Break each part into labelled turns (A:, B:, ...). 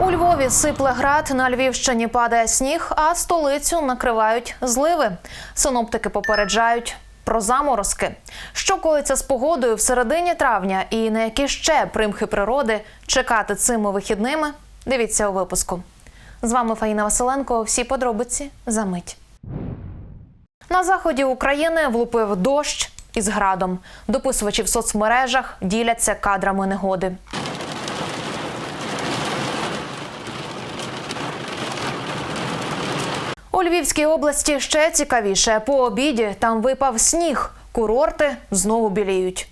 A: У Львові сипле град, на Львівщині падає сніг, а столицю накривають зливи. Синоптики попереджають про заморозки. Що коїться з погодою в середині травня і на які ще примхи природи чекати цими вихідними? Дивіться у випуску. З вами Фаїна Василенко. Всі подробиці за мить. На заході України влупив дощ із градом. Дописувачі в соцмережах діляться кадрами негоди. Львівській області ще цікавіше. По обіді там випав сніг. Курорти знову біліють.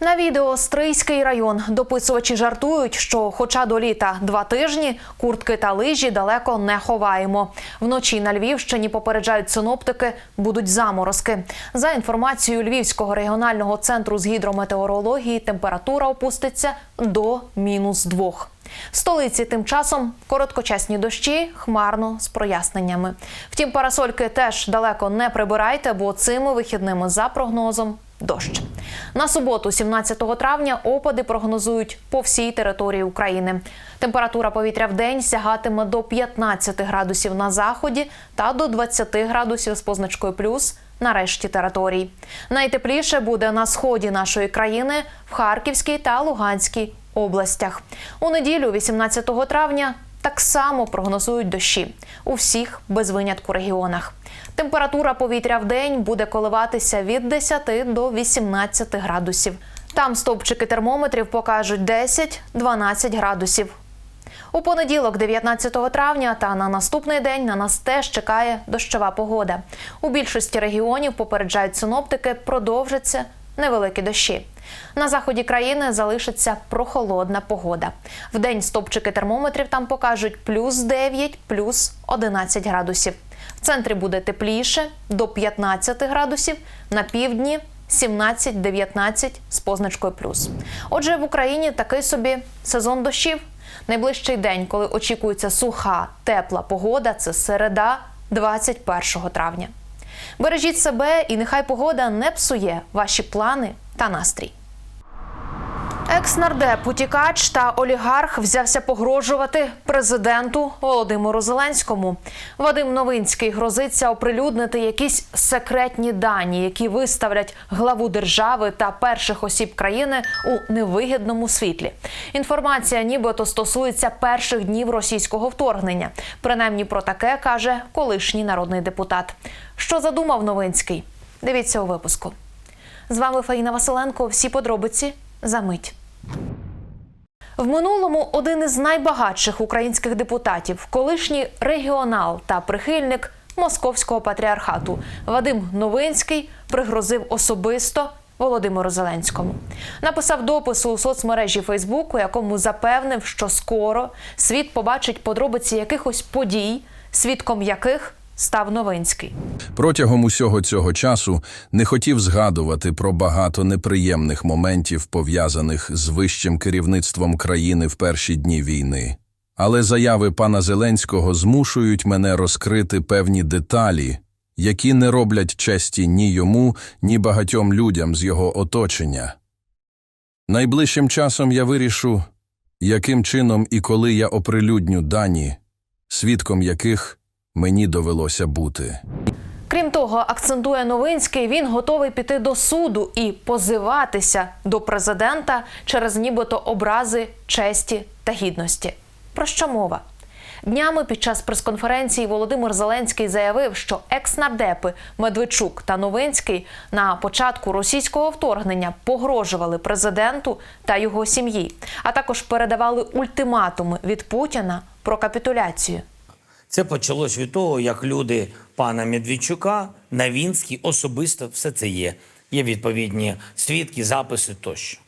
A: На відео Стрийський район дописувачі жартують, що, хоча до літа два тижні, куртки та лижі далеко не ховаємо. Вночі на Львівщині попереджають синоптики, будуть заморозки. За інформацією Львівського регіонального центру з гідрометеорології, температура опуститься до мінус двох. В столиці тим часом короткочасні дощі, хмарно з проясненнями. Втім, парасольки теж далеко не прибирайте, бо цими вихідними за прогнозом дощ. На суботу, 17 травня, опади прогнозують по всій території України. Температура повітря в день сягатиме до 15 градусів на заході та до 20 градусів з позначкою плюс на решті територій. Найтепліше буде на сході нашої країни в Харківській та Луганській областях. У неділю, 18 травня, так само прогнозують дощі у всіх без винятку регіонах. Температура повітря в день буде коливатися від 10 до 18 градусів. Там стовпчики термометрів покажуть 10-12 градусів. У понеділок, 19 травня, та на наступний день на нас теж чекає дощова погода. У більшості регіонів попереджають синоптики, продовжаться невеликі дощі. На заході країни залишиться прохолодна погода. В день стопчики термометрів там покажуть плюс 9, плюс 11 градусів. В центрі буде тепліше до 15 градусів, на півдні 17-19 з позначкою плюс. Отже, в Україні такий собі сезон дощів. Найближчий день, коли очікується суха, тепла погода, це середа 21 травня. Бережіть себе і нехай погода не псує ваші плани та настрій. Екс-нардеп, утікач та олігарх взявся погрожувати президенту Володимиру Зеленському. Вадим Новинський грозиться оприлюднити якісь секретні дані, які виставлять главу держави та перших осіб країни у невигідному світлі. Інформація, нібито стосується перших днів російського вторгнення. Принаймні про таке каже колишній народний депутат. Що задумав Новинський? Дивіться у випуску. З вами Фаїна Василенко. Всі подробиці за мить. В минулому один із найбагатших українських депутатів, колишній регіонал та прихильник московського патріархату Вадим Новинський пригрозив особисто Володимиру Зеленському. Написав допис у соцмережі Фейсбук, у якому запевнив, що скоро світ побачить подробиці якихось подій, свідком яких став Новинський.
B: Протягом усього цього часу не хотів згадувати про багато неприємних моментів, пов'язаних з вищим керівництвом країни в перші дні війни. Але заяви пана Зеленського змушують мене розкрити певні деталі, які не роблять честі ні йому, ні багатьом людям з його оточення. Найближчим часом я вирішу, яким чином і коли я оприлюдню дані, свідком яких мені довелося бути.
A: Крім того, акцентує Новинський, він готовий піти до суду і позиватися до президента через нібито образи честі та гідності. Про що мова? Днями під час прес-конференції Володимир Зеленський заявив, що екс-нардепи Медведчук та Новинський на початку російського вторгнення погрожували президенту та його сім'ї, а також передавали ультиматуми від Путіна про капітуляцію.
C: Це почалось від того, як люди пана Медведчука, Навінський особисто все це є. Є відповідні свідки, записи тощо.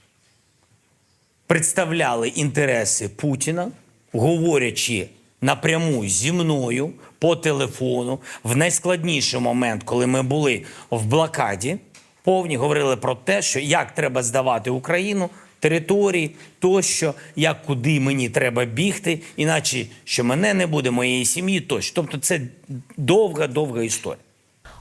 C: Представляли інтереси Путіна, говорячи напряму зі мною по телефону в найскладніший момент, коли ми були в блокаді, повні говорили про те, що як треба здавати Україну, території, тощо, як куди мені треба бігти, іначе що мене не буде, моєї сім'ї тощо. Тобто це довга, довга історія.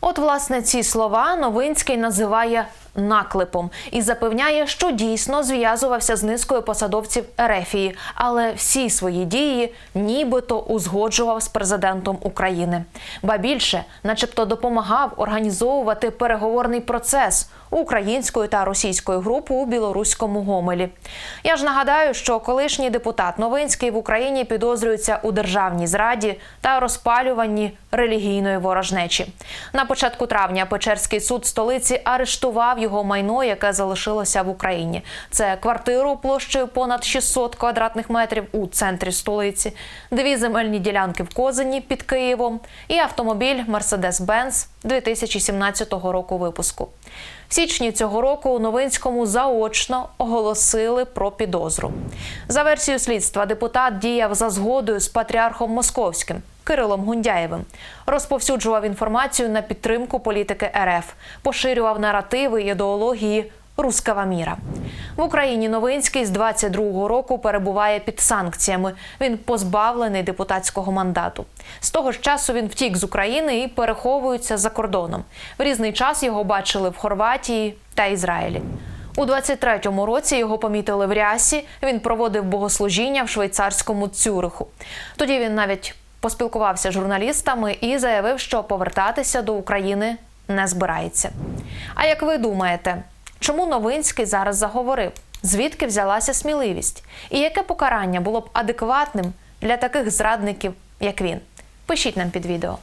A: От, власне, ці слова Новинський називає наклепом і запевняє, що дійсно зв'язувався з низкою посадовців Ерефії, але всі свої дії нібито узгоджував з президентом України. Ба більше, начебто, допомагав організовувати переговорний процес українською та російською групи у білоруському Гомелі. Я ж нагадаю, що колишній депутат Новинський в Україні підозрюється у державній зраді та розпалюванні релігійної ворожнечі. На початку травня Печерський суд столиці арештував його майно, яке залишилося в Україні. Це квартиру площею понад 600 квадратних метрів у центрі столиці, дві земельні ділянки в Козині під Києвом і автомобіль Mercedes-Benz 2017 року випуску. В січні цього року у Новинському заочно оголосили про підозру. За версією слідства, депутат діяв за згодою з патріархом Московським Кирилом Гундяєвим, розповсюджував інформацію на підтримку політики РФ, поширював наративи ідеології рускава міра. В Україні Новинський з 22-го року перебуває під санкціями. Він позбавлений депутатського мандату. З того ж часу він втік з України і переховується за кордоном. В різний час його бачили в Хорватії та Ізраїлі. У 23-му році його помітили в Рясі. Він проводив богослужіння в швейцарському Цюриху. Тоді він навіть поспілкувався з журналістами і заявив, що повертатися до України не збирається. А як ви думаєте, чому Новинський зараз заговорив? Звідки взялася сміливість? І яке покарання було б адекватним для таких зрадників, як він? Пишіть нам під відео.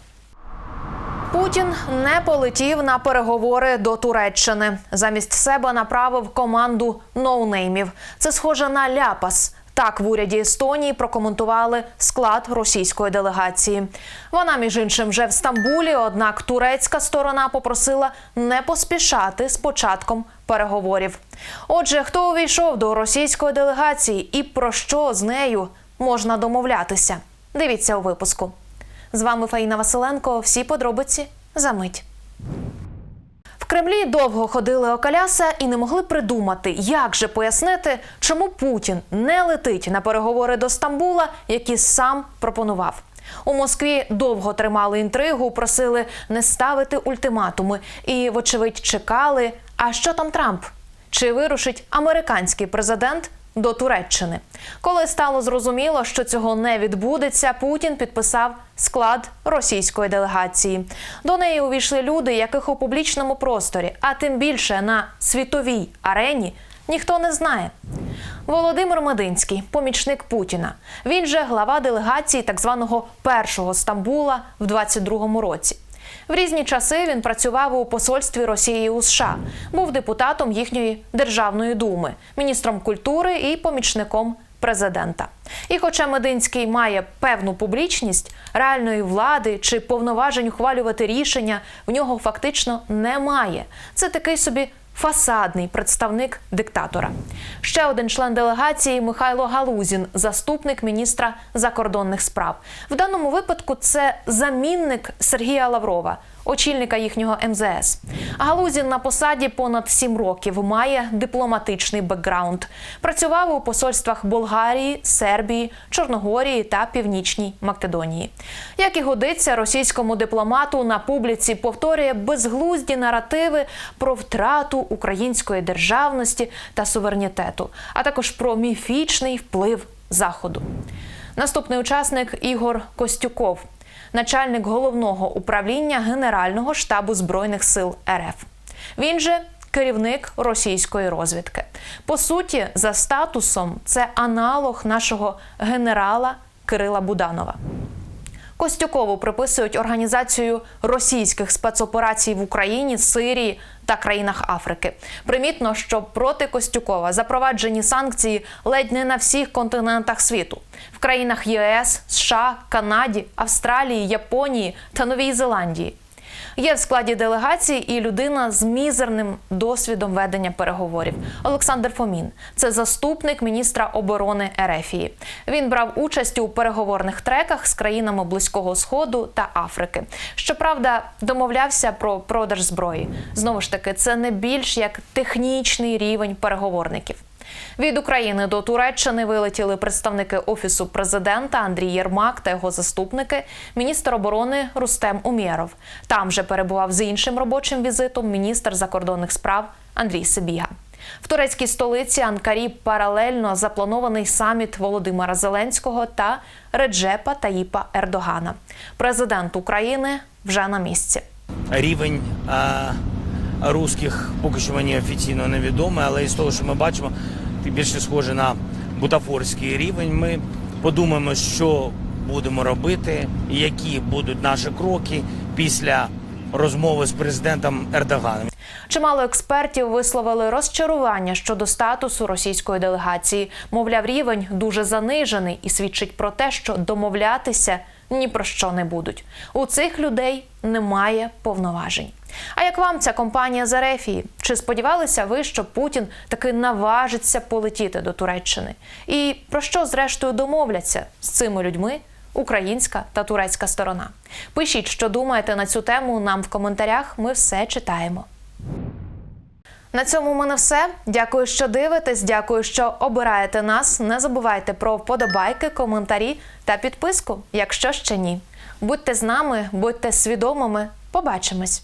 A: Путін не полетів на переговори до Туреччини. Замість себе направив команду ноунеймів. Це схоже на ляпас. Так в уряді Естонії прокоментували склад російської делегації. Вона, між іншим, вже в Стамбулі. Однак турецька сторона попросила не поспішати з початком переговорів. Отже, хто увійшов до російської делегації і про що з нею можна домовлятися? Дивіться у випуску. З вами Фаїна Василенко. Всі подробиці за мить. В Кремлі довго ходили окаляса і не могли придумати, як же пояснити, чому Путін не летить на переговори до Стамбула, які сам пропонував. У Москві довго тримали інтригу, просили не ставити ультиматуми і, вочевидь, чекали. А що там Трамп? Чи вирушить американський президент до Туреччини? Коли стало зрозуміло, що цього не відбудеться, Путін підписав склад російської делегації. До неї увійшли люди, яких у публічному просторі, а тим більше на світовій арені, ніхто не знає. Володимир Мединський, помічник Путіна. Він же глава делегації так званого першого Стамбула в 22-му році. В різні часи він працював у посольстві Росії у США, був депутатом їхньої державної думи, міністром культури і помічником президента. І хоча Мединський має певну публічність, реальної влади чи повноважень ухвалювати рішення в нього фактично немає. Це такий собі фасадний представник диктатора. Ще один член делегації Михайло Галузін, заступник міністра закордонних справ. В даному випадку це замінник Сергія Лаврова. Очільника їхнього МЗС Галузін на посаді понад сім років має дипломатичний бекграунд. Працював у посольствах Болгарії, Сербії, Чорногорії та Північній Македонії. Як і годиться, російському дипломату на публіці повторює безглузді наративи про втрату української державності та суверенітету, а також про міфічний вплив заходу. Наступний учасник Ігор Костюков, начальник головного управління Генерального штабу збройних сил РФ. Він же керівник російської розвідки. По суті, за статусом це аналог нашого генерала Кирила Буданова. Костюкову приписують організацію російських спецоперацій в Україні, Сирії та країнах Африки. Примітно, що проти Костюкова запроваджені санкції ледь не на всіх континентах світу в країнах ЄС, США, Канаді, Австралії, Японії та Новій Зеландії. Є в складі делегації і людина з мізерним досвідом ведення переговорів. Олександр Фомін це заступник міністра оборони Ерефії. Він брав участь у переговорних треках з країнами Близького Сходу та Африки. Щоправда, домовлявся про продаж зброї. Знову ж таки, це не більш як технічний рівень переговорників. Від України до Туреччини вилетіли представники офісу президента Андрій Єрмак та його заступники, міністр оборони Рустем Умєров. Там же перебував з іншим робочим візитом міністр закордонних справ Андрій Сибіга. В турецькій столиці Анкарі паралельно запланований саміт Володимира Зеленського та Реджепа Таїпа Ердогана. Президент України вже на місці.
C: Рівень е, русських поки що мені офіційно невідомий, але із того, що ми бачимо, ти більше схоже на бутафорський рівень. Ми подумаємо, що будемо робити, які будуть наші кроки після розмови з президентом Ердоганом.
A: Чимало експертів висловили розчарування щодо статусу російської делегації. Мовляв, рівень дуже занижений і свідчить про те, що домовлятися ні про що не будуть. У цих людей немає повноважень. А як вам ця компанія з Ерефії? Чи сподівалися ви, що Путін таки наважиться полетіти до Туреччини? І про що зрештою домовляться з цими людьми? Українська та турецька сторона. Пишіть, що думаєте на цю тему нам в коментарях. Ми все читаємо. На цьому у мене все. Дякую, що дивитесь. Дякую, що обираєте нас. Не забувайте про вподобайки, коментарі та підписку, якщо ще ні. Будьте з нами, будьте свідомими. Побачимось.